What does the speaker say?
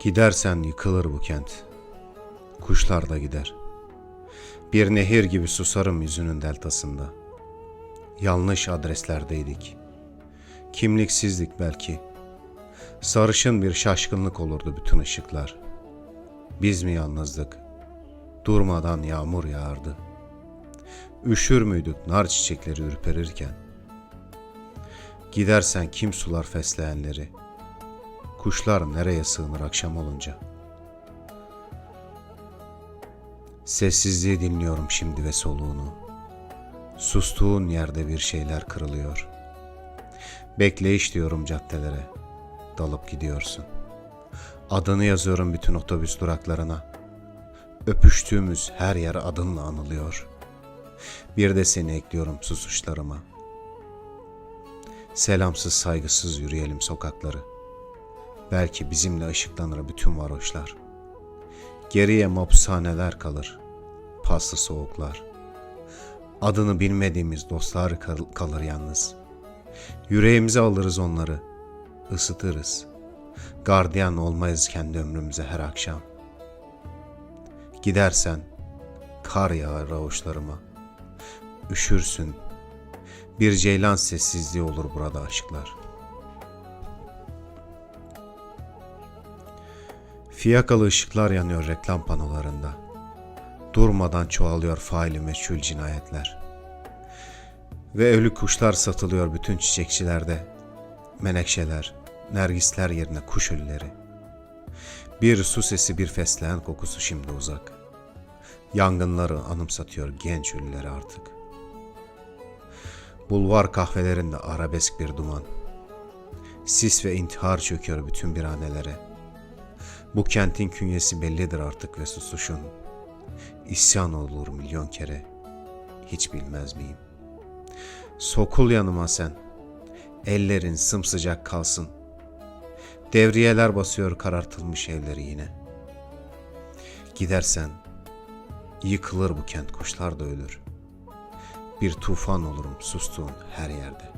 Gidersen yıkılır bu kent. Kuşlar da gider. Bir nehir gibi susarım yüzünün deltasında. Yanlış adreslerdeydik. Kimliksizlik belki. Sarışın bir şaşkınlık olurdu bütün ışıklar. Biz mi yalnızdık? Durmadan yağmur yağardı. Üşür müydük nar çiçekleri ürperirken? Gidersen kim sular fesleğenleri? Kuşlar nereye sığınır akşam olunca? Sessizliği dinliyorum şimdi ve soluğunu. Sustuğun yerde bir şeyler kırılıyor. Bekleyiş diyorum caddelere. Dalıp gidiyorsun. Adını yazıyorum bütün otobüs duraklarına. Öpüştüğümüz her yer adınla anılıyor. Bir de seni ekliyorum susuşlarıma. Selamsız saygısız yürüyelim sokakları. Belki bizimle ışıklanır bütün varoşlar. Geriye mapushaneler kalır. Paslı soğuklar. Adını bilmediğimiz dostlar kal- kalır yalnız. Yüreğimize alırız onları. ısıtırız. Gardiyan olmayız kendi ömrümüze her akşam. Gidersen kar yağar avuçlarıma. Üşürsün. Bir ceylan sessizliği olur burada aşklar. Fiyakalı ışıklar yanıyor reklam panolarında. Durmadan çoğalıyor faili meçhul cinayetler. Ve ölü kuşlar satılıyor bütün çiçekçilerde. Menekşeler, nergisler yerine kuş ölüleri. Bir su sesi bir fesleğen kokusu şimdi uzak. Yangınları anımsatıyor genç ölüleri artık. Bulvar kahvelerinde arabesk bir duman. Sis ve intihar çöküyor bütün biranelere. Bu kentin künyesi bellidir artık ve susuşun. İsyan olur milyon kere. Hiç bilmez miyim? Sokul yanıma sen. Ellerin sımsıcak kalsın. Devriyeler basıyor karartılmış evleri yine. Gidersen yıkılır bu kent kuşlar da ölür. Bir tufan olurum sustuğun her yerde.